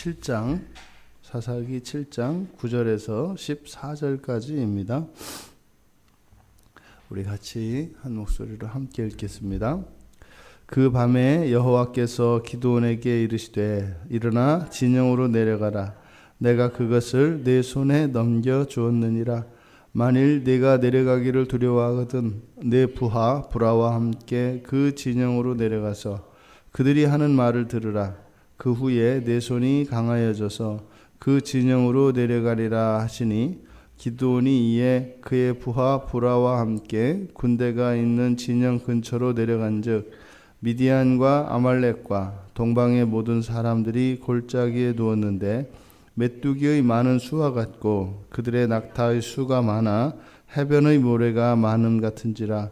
7장 사사기 7장 9절에서 14절까지입니다. 우리 같이 한 목소리로 함께 읽겠습니다. 그 밤에 여호와께서 기도원에게 이르시되 일어나 진영으로 내려가라 내가 그것을 내 손에 넘겨 주었느니라 만일 내가 내려가기를 두려워하거든 내 부하 브라와 함께 그 진영으로 내려가서 그들이 하는 말을 들으라 그 후에 내 손이 강하여져서 그 진영으로 내려가리라 하시니 기드온이 이에 그의 부하 브라와 함께 군대가 있는 진영 근처로 내려간즉 미디안과 아말렉과 동방의 모든 사람들이 골짜기에 누웠는데 메뚜기의 많은 수와 같고 그들의 낙타의 수가 많아 해변의 모래가 많음 같은지라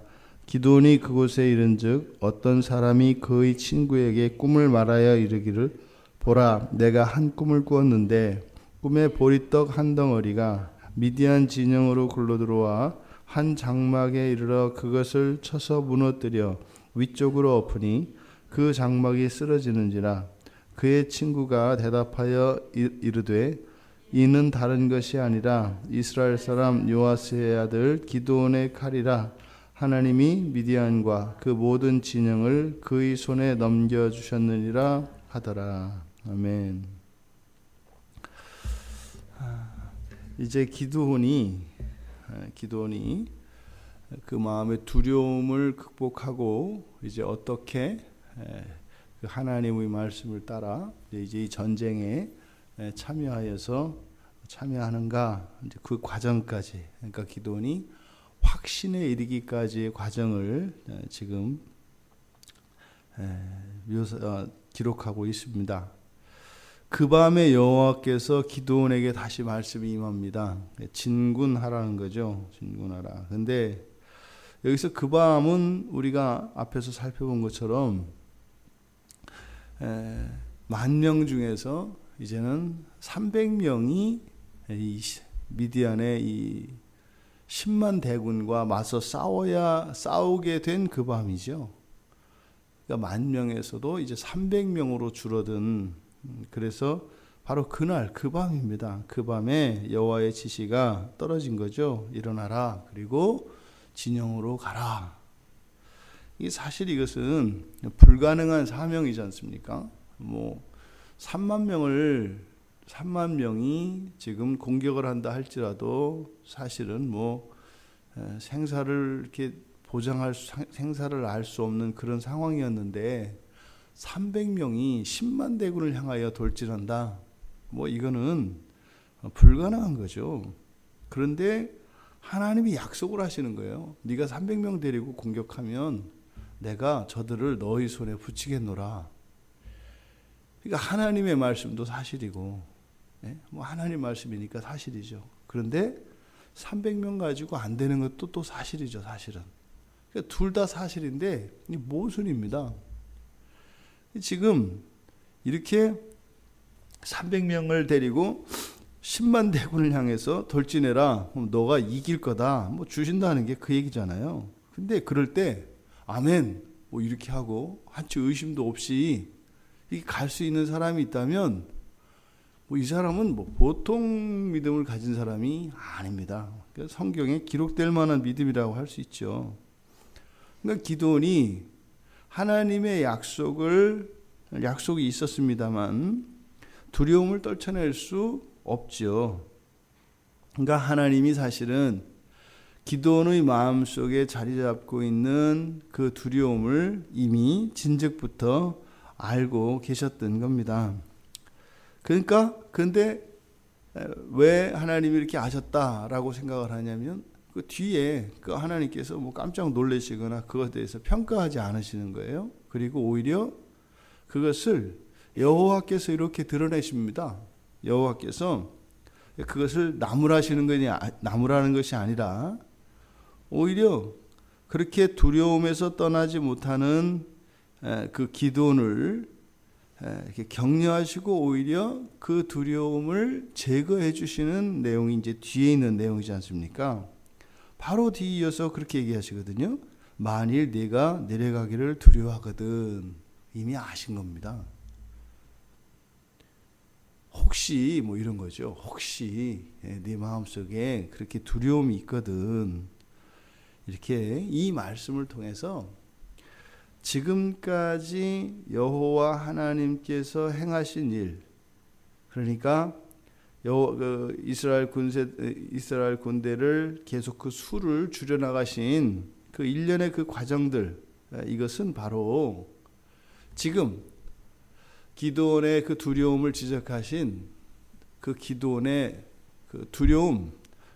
기도온이 그곳에 이른즉 어떤 사람이 그의 친구에게 꿈을 말하여 이르기를 보라 내가 한 꿈을 꾸었는데 꿈에 보리떡 한 덩어리가 미디안 진영으로 굴러 들어와 한 장막에 이르러 그것을 쳐서 무너뜨려 위쪽으로 엎으니 그 장막이 쓰러지는지라 그의 친구가 대답하여 이르되 이는 다른 것이 아니라 이스라엘 사람 요아스의 아들 기드온의 칼이라 하나님이 미디안과 그 모든 진영을 그의 손에 넘겨 주셨느니라 하더라 아멘. 이제 기드온이 기드온이 그 마음의 두려움을 극복하고 이제 어떻게 그 하나님의 말씀을 따라 이제 이 전쟁에 참여하여서 참여하는가 이제 그 과정까지 그러니까 기도원이 확신에 이르기까지의 과정을 지금 묘사 어, 기록하고 있습니다. 그 밤에 여호와께서 기도원에게 다시 말씀이 임합니다. 진군하라는 거죠. 진군하라. 근데 여기서 그 밤은 우리가 앞에서 살펴본 것처럼 만 명 중에서 이제는 300명이 이 미디안의 이 10만 대군과 맞서 싸워야 싸우게 된 그 밤이죠. 그러니까 만 명에서도 이제 300명으로 줄어든 그래서 바로 그날 그 밤입니다. 그 밤에 여호와의 지시가 떨어진 거죠. 일어나라. 그리고 진영으로 가라. 이 사실 이것은 불가능한 사명이지 않습니까? 뭐 3만 명을 3만 명이 지금 공격을 한다 할지라도 사실은 뭐 생사를 이렇게 보장할 수, 생사를 알 수 없는 그런 상황이었는데 300명이 10만 대군을 향하여 돌진한다. 뭐 이거는 불가능한 거죠. 그런데 하나님이 약속을 하시는 거예요. 네가 300명 데리고 공격하면 내가 저들을 너희 손에 붙이겠노라. 그러니까 하나님의 말씀도 사실이고, 예? 뭐 하나님 말씀이니까 사실이죠. 그런데 300명 가지고 안 되는 것도 또 사실이죠, 사실은. 그러니까 둘 다 사실인데 모순입니다. 지금 이렇게 300명을 데리고 10만 대군을 향해서 돌진해라. 너가 이길 거다. 뭐 주신다는 게 그 얘기잖아요. 근데 그럴 때 아멘. 뭐 이렇게 하고 한치 의심도 없이 갈 수 있는 사람이 있다면 뭐 이 사람은 뭐 보통 믿음을 가진 사람이 아닙니다. 성경에 기록될 만한 믿음이라고 할 수 있죠. 그러니까 기도원이 하나님의 약속을 약속이 있었습니다만 두려움을 떨쳐낼 수 없죠. 그러니까 하나님이 사실은 기도원의 마음 속에 자리 잡고 있는 그 두려움을 이미 진즉부터 알고 계셨던 겁니다. 그러니까 근데 왜 하나님이 이렇게 아셨다라고 생각을 하냐면 그 뒤에 그 하나님께서 뭐 깜짝 놀라시거나 그것에 대해서 평가하지 않으시는 거예요. 그리고 오히려 그것을 여호와께서 이렇게 드러내십니다. 여호와께서 그것을 나무라시는 것이 나무라는 것이 아니라 오히려 그렇게 두려움에서 떠나지 못하는 그 기도를 이렇게 격려하시고 오히려 그 두려움을 제거해 주시는 내용이 이제 뒤에 있는 내용이지 않습니까? 바로 뒤 이어서 그렇게 얘기하시거든요. 만일 네가 내려가기를 두려워하거든 이미 아신 겁니다. 혹시 뭐 이런 거죠. 혹시 예, 네 마음속에 그렇게 두려움이 있거든. 이렇게 이 말씀을 통해서 지금까지 여호와 하나님께서 행하신 일. 그러니까 여 그 이스라엘 군세 이스라엘 군대를 계속 그 수를 줄여 나가신 그 일련의 그 과정들 아, 이것은 바로 지금 기도원의 그 두려움을 지적하신 그 기도원의 그 두려움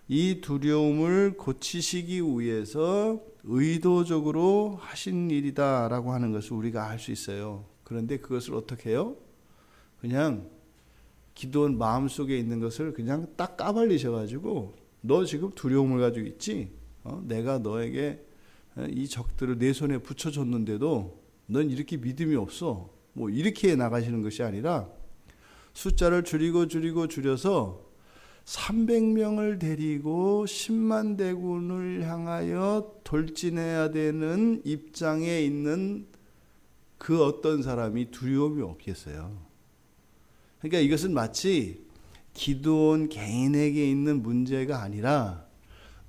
이 두려움을 고치시기 위해서 의도적으로 하신 일이다라고 하는 것을 우리가 알 수 있어요. 그런데 그것을 어떻게 해요? 그냥 기도원 마음속에 있는 것을 그냥 딱 까발리셔가지고 너 지금 두려움을 가지고 있지? 어? 내가 너에게 이 적들을 내 손에 붙여줬는데도 넌 이렇게 믿음이 없어. 뭐 이렇게 나가시는 것이 아니라 숫자를 줄이고 줄이고 줄여서 300명을 데리고 10만 대군을 향하여 돌진해야 되는 입장에 있는 그 어떤 사람이 두려움이 없겠어요. 그러니까 이것은 마치 기도원 개인에게 있는 문제가 아니라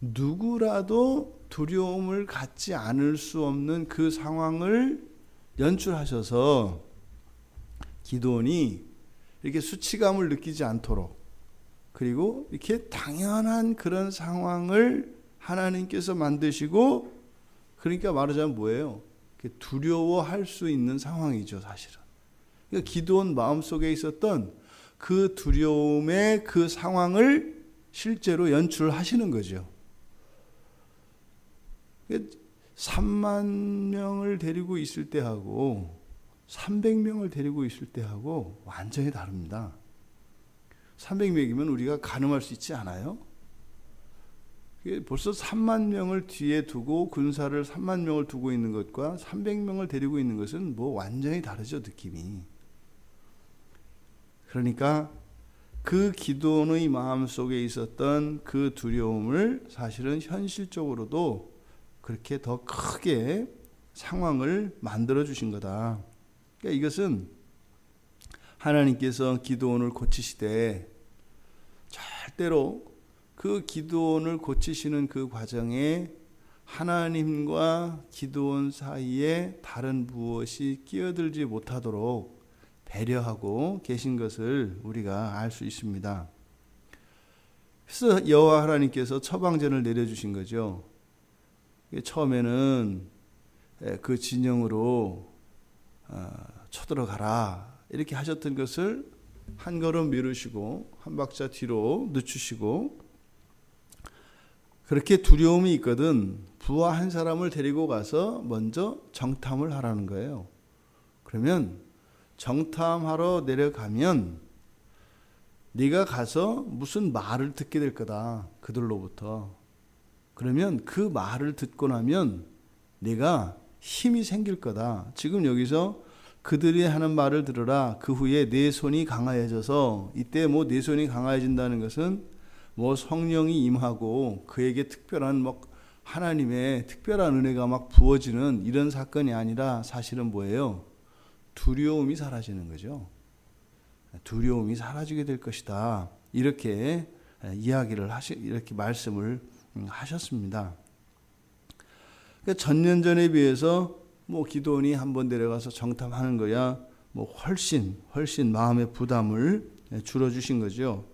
누구라도 두려움을 갖지 않을 수 없는 그 상황을 연출하셔서 기도원이 이렇게 수치감을 느끼지 않도록 그리고 이렇게 당연한 그런 상황을 하나님께서 만드시고 그러니까 말하자면 뭐예요? 두려워할 수 있는 상황이죠, 사실은. 그러니까 기도원 마음속에 있었던 그 두려움의 그 상황을 실제로 연출하시는 거죠. 3만 명을 데리고 있을 때하고 300명을 데리고 있을 때하고 완전히 다릅니다. 300명이면 우리가 가늠할 수 있지 않아요? 벌써 3만 명을 뒤에 두고 군사를 3만 명을 두고 있는 것과 300명을 데리고 있는 것은 뭐 완전히 다르죠, 느낌이. 그러니까 그 기도원의 마음 속에 있었던 그 두려움을 사실은 현실적으로도 그렇게 더 크게 상황을 만들어 주신 거다. 그러니까 이것은 하나님께서 기도원을 고치시되 절대로 그 기도원을 고치시는 그 과정에 하나님과 기도원 사이에 다른 무엇이 끼어들지 못하도록 배려하고 계신 것을 우리가 알 수 있습니다. 그래서 여호와 하나님께서 처방전을 내려주신 거죠. 처음에는 그 진영으로 어, 쳐들어가라 이렇게 하셨던 것을 한 걸음 미루시고 한 박자 뒤로 늦추시고 그렇게 두려움이 있거든 부하 한 사람을 데리고 가서 먼저 정탐을 하라는 거예요. 그러면 정탐하러 내려가면 네가 가서 무슨 말을 듣게 될 거다. 그들로부터. 그러면 그 말을 듣고 나면 네가 힘이 생길 거다. 지금 여기서 그들이 하는 말을 들으라. 그 후에 내 손이 강화해져서 이때 뭐 내 손이 강화해진다는 것은 뭐 성령이 임하고 그에게 특별한 뭐 하나님의 특별한 은혜가 막 부어지는 이런 사건이 아니라 사실은 뭐예요? 두려움이 사라지는 거죠. 두려움이 사라지게 될 것이다. 이렇게 이야기를 하시 이렇게 말씀을 하셨습니다. 그러니까 전년 전에 비해서 뭐 기도원이 한 번 내려가서 정탐하는 거야 뭐 훨씬 훨씬 마음의 부담을 줄여 주신 거죠.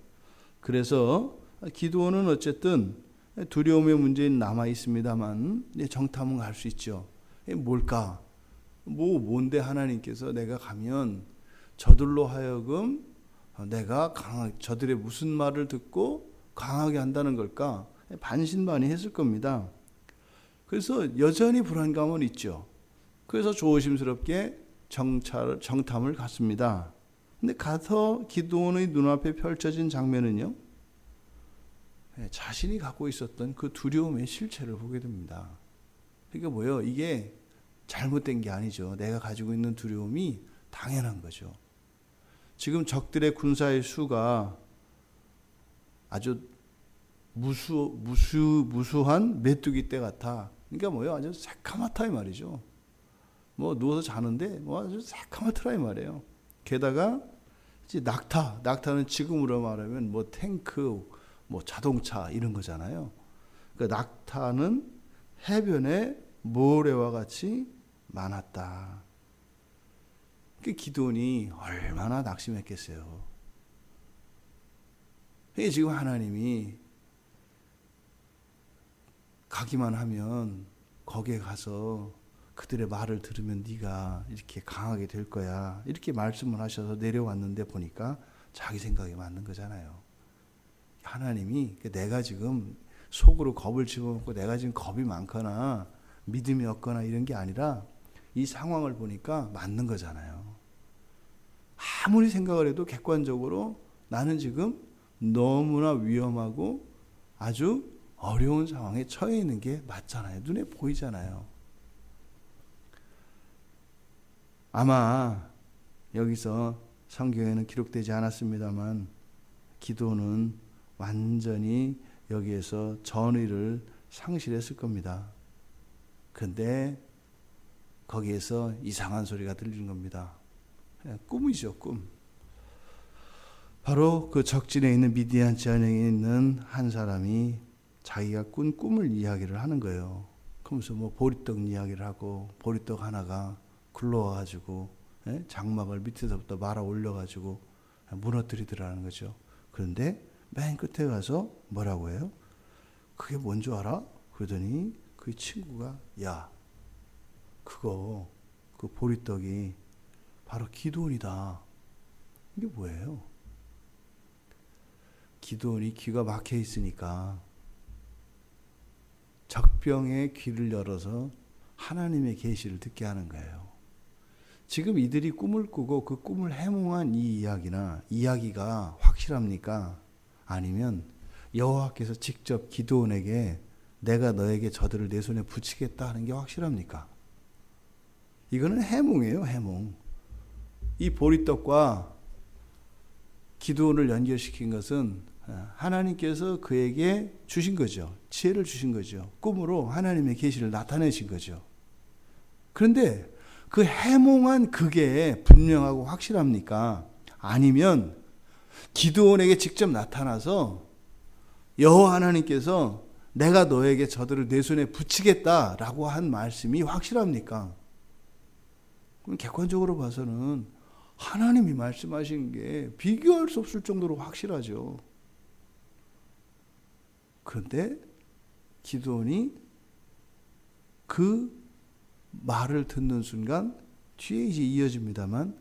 그래서 기도원은 어쨌든 두려움의 문제는 남아 있습니다만 정탐은 갈 수 있죠. 뭘까? 뭐 뭔데 하나님께서 내가 가면 저들로 하여금 내가 강하 저들의 무슨 말을 듣고 강하게 한다는 걸까? 반신반의했을 겁니다. 그래서 여전히 불안감은 있죠. 그래서 조심스럽게 정찰 정탐을 갔습니다. 근데 가서 기도원의 눈앞에 펼쳐진 장면은요. 자신이 갖고 있었던 그 두려움의 실체를 보게 됩니다. 그러니까 뭐요? 이게 잘못된 게 아니죠. 내가 가지고 있는 두려움이 당연한 거죠. 지금 적들의 군사의 수가 아주 무수 무수 무수한 메뚜기 떼 같아. 그러니까 뭐요? 아주 새카맣다 이 말이죠. 뭐 누워서 자는데 뭐 아주 새카맣더라 이 말이에요. 게다가 이제 낙타, 낙타는 지금으로 말하면 뭐 탱크, 뭐 자동차 이런 거잖아요. 그 낙타는 해변에 모래와 같이 많았다. 그 기돈이 얼마나 낙심했겠어요. 이게 지금 하나님이 가기만 하면 거기에 가서 그들의 말을 들으면 네가 이렇게 강하게 될 거야. 이렇게 말씀을 하셔서 내려왔는데 보니까 자기 생각에 맞는 거잖아요. 하나님이 내가 지금 속으로 겁을 집어먹고 내가 지금 겁이 많거나 믿음이 없거나 이런 게 아니라 이 상황을 보니까 맞는 거잖아요. 아무리 생각을 해도 객관적으로 나는 지금 너무나 위험하고 아주 어려운 상황에 처해 있는 게 맞잖아요. 눈에 보이잖아요. 아마 여기서 성경에는 기록되지 않았습니다만 기도는 완전히 여기에서 전의를 상실했을 겁니다. 근데 거기에서 이상한 소리가 들리는 겁니다. 꿈이죠, 꿈. 바로 그 적진에 있는 미디안 지안에 있는 한 사람이 자기가 꾼 꿈을 이야기를 하는 거예요. 그러면서 뭐 보리떡 이야기를 하고 보리떡 하나가 굴러와가지고 예? 장막을 밑에서부터 말아 올려가지고 무너뜨리더라는 거죠. 그런데 맨 끝에 가서 뭐라고 해요? 그게 뭔 줄 알아? 그러더니 그 친구가 야 그거 그 보리떡이 바로 기도원이다. 이게 뭐예요? 기도원이 귀가 막혀 있으니까 적병의 귀를 열어서 하나님의 계시를 듣게 하는 거예요. 지금 이들이 꿈을 꾸고 그 꿈을 해몽한 이 이야기나 이야기가 확실합니까? 아니면 여호와께서 직접 기도원에게 내가 너에게 저들을 내 손에 붙이겠다 하는 게 확실합니까? 이거는 해몽이에요, 해몽. 이 보리떡과 기도원을 연결시킨 것은 하나님께서 그에게 주신 거죠. 지혜를 주신 거죠. 꿈으로 하나님의 계시를 나타내신 거죠. 그런데 그 해몽한 그게 분명하고 확실합니까? 아니면 기도원에게 직접 나타나서 여호와 하나님께서 내가 너에게 저들을 내 손에 붙이겠다라고 한 말씀이 확실합니까? 그럼 객관적으로 봐서는 하나님이 말씀하신 게 비교할 수 없을 정도로 확실하죠. 그런데 기도원이 그 말을 듣는 순간 뒤에 이제 이어집니다만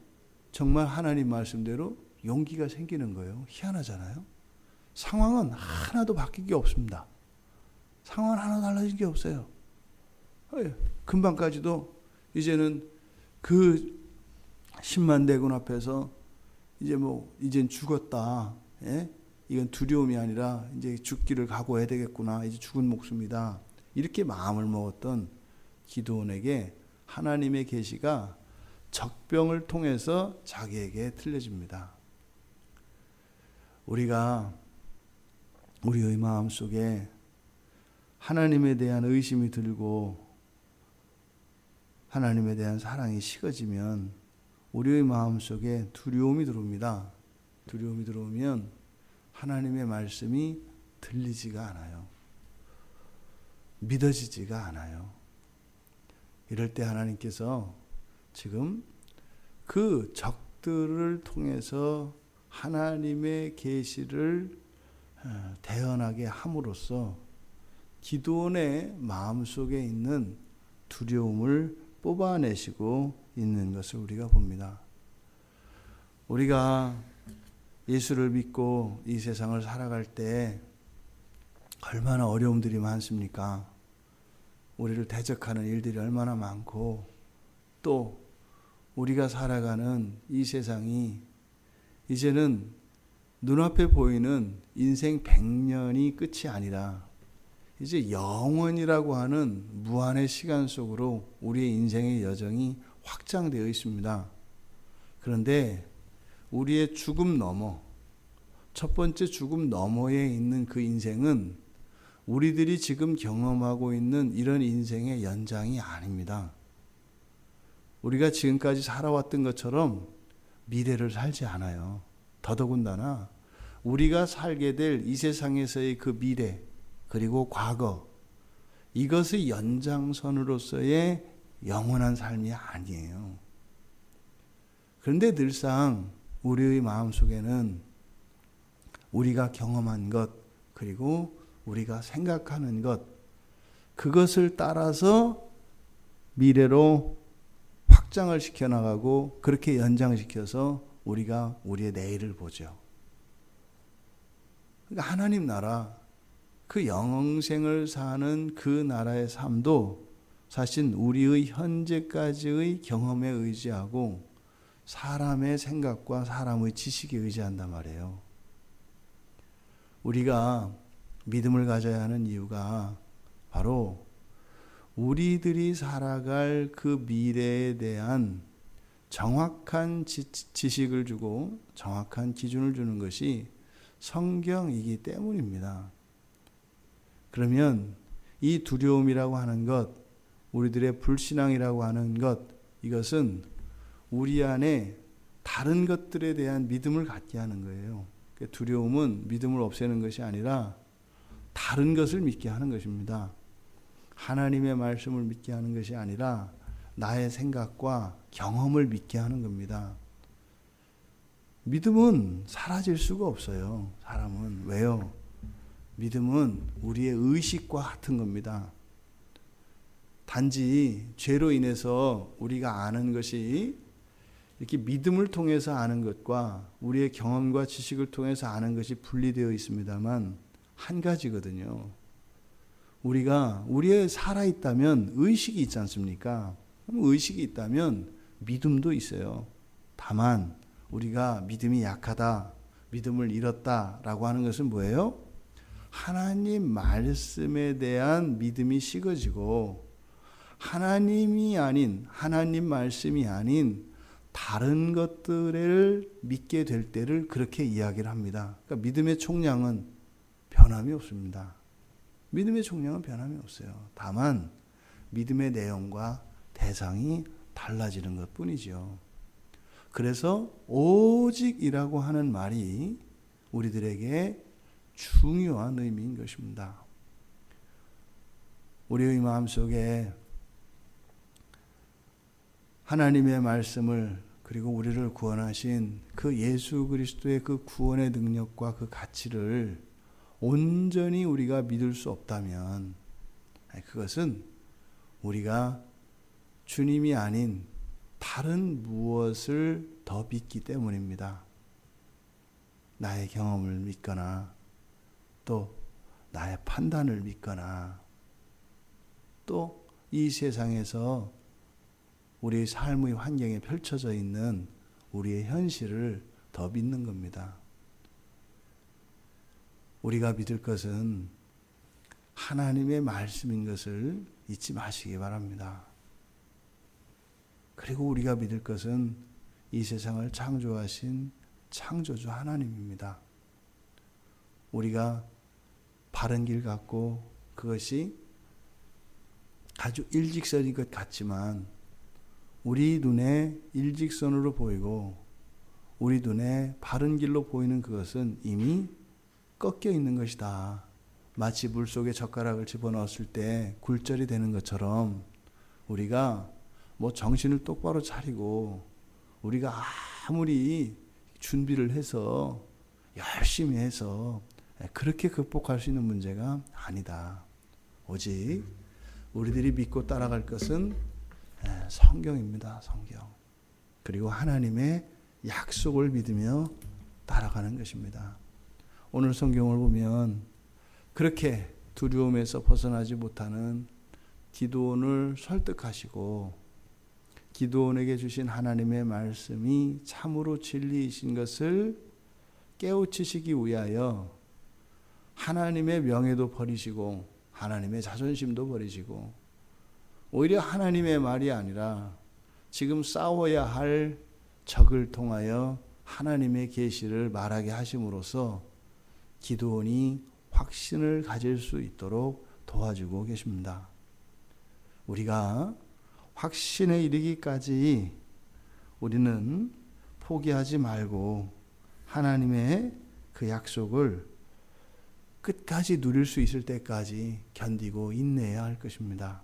정말 하나님 말씀대로 용기가 생기는 거예요. 희한하잖아요. 상황은 하나도 바뀐 게 없습니다. 상황은 하나 달라진 게 없어요. 금방까지도 이제는 그 10만 대군 앞에서 이제 뭐 이젠 죽었다. 예? 이건 두려움이 아니라 이제 죽기를 각오해야 되겠구나. 이제 죽은 목숨이다. 이렇게 마음을 먹었던 기도원에게 하나님의 계시가 적병을 통해서 자기에게 들려집니다. 우리가 우리의 마음 속에 하나님에 대한 의심이 들고 하나님에 대한 사랑이 식어지면 우리의 마음 속에 두려움이 들어옵니다. 두려움이 들어오면 하나님의 말씀이 들리지가 않아요. 믿어지지가 않아요. 이럴 때 하나님께서 지금 그 적들을 통해서 하나님의 계시를 어, 대언하게 함으로써 기도원의 마음속에 있는 두려움을 뽑아내시고 있는 것을 우리가 봅니다. 우리가 예수를 믿고 이 세상을 살아갈 때 얼마나 어려움들이 많습니까? 우리를 대적하는 일들이 얼마나 많고 또 우리가 살아가는 이 세상이 이제는 눈앞에 보이는 인생 100년이 끝이 아니라 이제 영원이라고 하는 무한의 시간 속으로 우리의 인생의 여정이 확장되어 있습니다. 그런데 우리의 죽음 너머, 첫 번째 죽음 너머에 있는 그 인생은 우리들이 지금 경험하고 있는 이런 인생의 연장이 아닙니다. 우리가 지금까지 살아왔던 것처럼 미래를 살지 않아요. 더더군다나 우리가 살게 될 이 세상에서의 그 미래 그리고 과거 이것의 연장선으로서의 영원한 삶이 아니에요. 그런데 늘상 우리의 마음 속에는 우리가 경험한 것 그리고 우리가 생각하는 것 그것을 따라서 미래로 확장을 시켜 나가고 그렇게 연장시켜서 우리가 우리의 내일을 보죠. 그러니까 하나님 나라 그 영생을 사는 그 나라의 삶도 사실 우리의 현재까지의 경험에 의지하고 사람의 생각과 사람의 지식에 의지한단 말이에요. 우리가 믿음을 가져야 하는 이유가 바로 우리들이 살아갈 그 미래에 대한 정확한 지, 지식을 주고 정확한 기준을 주는 것이 성경이기 때문입니다. 그러면 이 두려움이라고 하는 것, 우리들의 불신앙이라고 하는 것, 이것은 우리 안에 다른 것들에 대한 믿음을 갖게 하는 거예요. 그 두려움은 믿음을 없애는 것이 아니라 다른 것을 믿게 하는 것입니다. 하나님의 말씀을 믿게 하는 것이 아니라 나의 생각과 경험을 믿게 하는 겁니다. 믿음은 사라질 수가 없어요. 사람은 왜요? 믿음은 우리의 의식과 같은 겁니다. 단지 죄로 인해서 우리가 아는 것이 이렇게 믿음을 통해서 아는 것과 우리의 경험과 지식을 통해서 아는 것이 분리되어 있습니다만 한 가지거든요. 우리가 우리의 살아 있다면 의식이 있지 않습니까? 의식이 있다면 믿음도 있어요. 다만 우리가 믿음이 약하다, 믿음을 잃었다라고 하는 것은 뭐예요? 하나님 말씀에 대한 믿음이 식어지고 하나님이 아닌 하나님 말씀이 아닌 다른 것들을 믿게 될 때를 그렇게 이야기를 합니다. 그러니까 믿음의 총량은 변함이 없습니다. 믿음의 총량은 변함이 없어요. 다만 믿음의 내용과 대상이 달라지는 것 뿐이죠. 그래서 오직이라고 하는 말이 우리들에게 중요한 의미인 것입니다. 우리의 마음 속에 하나님의 말씀을 그리고 우리를 구원하신 그 예수 그리스도의 그 구원의 능력과 그 가치를 온전히 우리가 믿을 수 없다면 그것은 우리가 주님이 아닌 다른 무엇을 더 믿기 때문입니다. 나의 경험을 믿거나 또 나의 판단을 믿거나 또 이 세상에서 우리의 삶의 환경에 펼쳐져 있는 우리의 현실을 더 믿는 겁니다. 우리가 믿을 것은 하나님의 말씀인 것을 잊지 마시기 바랍니다. 그리고 우리가 믿을 것은 이 세상을 창조하신 창조주 하나님입니다. 우리가 바른 길 같고 그것이 아주 일직선인 것 같지만 우리 눈에 일직선으로 보이고 우리 눈에 바른 길로 보이는 그것은 이미 꺾여 있는 것이다. 마치 물 속에 젓가락을 집어넣었을 때 굴절이 되는 것처럼 우리가 뭐 정신을 똑바로 차리고 우리가 아무리 준비를 해서 열심히 해서 그렇게 극복할 수 있는 문제가 아니다. 오직 우리들이 믿고 따라갈 것은 성경입니다. 성경. 그리고 하나님의 약속을 믿으며 따라가는 것입니다. 오늘 성경을 보면 그렇게 두려움에서 벗어나지 못하는 기도원을 설득하시고 기도원에게 주신 하나님의 말씀이 참으로 진리이신 것을 깨우치시기 위하여 하나님의 명예도 버리시고 하나님의 자존심도 버리시고 오히려 하나님의 말이 아니라 지금 싸워야 할 적을 통하여 하나님의 계시를 말하게 하심으로써 기도원이 확신을 가질 수 있도록 도와주고 계십니다. 우리가 확신에 이르기까지 우리는 포기하지 말고 하나님의 그 약속을 끝까지 누릴 수 있을 때까지 견디고 인내해야 할 것입니다.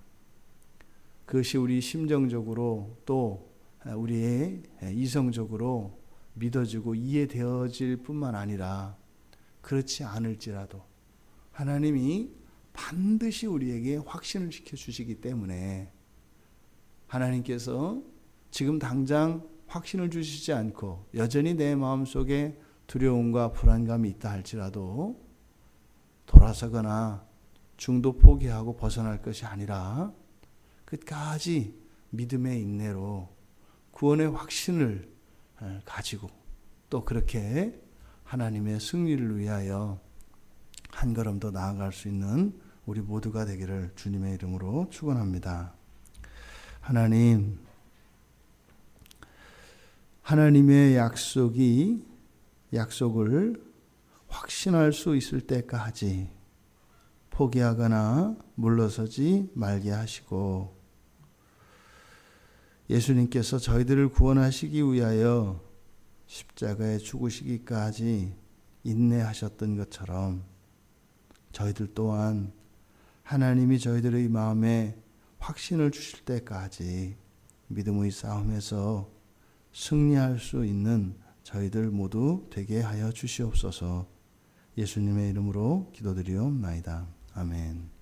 그것이 우리 심정적으로 또 우리의 이성적으로 믿어지고 이해되어질 뿐만 아니라 그렇지 않을지라도 하나님이 반드시 우리에게 확신을 시켜 주시기 때문에 하나님께서 지금 당장 확신을 주시지 않고 여전히 내 마음 속에 두려움과 불안감이 있다 할지라도 돌아서거나 중도 포기하고 벗어날 것이 아니라 끝까지 믿음의 인내로 구원의 확신을 가지고 또 그렇게 하나님의 승리를 위하여 한 걸음 더 나아갈 수 있는 우리 모두가 되기를 주님의 이름으로 축원합니다. 하나님 하나님의 약속이 약속을 확신할 수 있을 때까지 포기하거나 물러서지 말게 하시고 예수님께서 저희들을 구원하시기 위하여 십자가에 죽으시기까지 인내하셨던 것처럼 저희들 또한 하나님이 저희들의 마음에 확신을 주실 때까지 믿음의 싸움에서 승리할 수 있는 저희들 모두 되게 하여 주시옵소서 예수님의 이름으로 기도드리옵나이다. 아멘.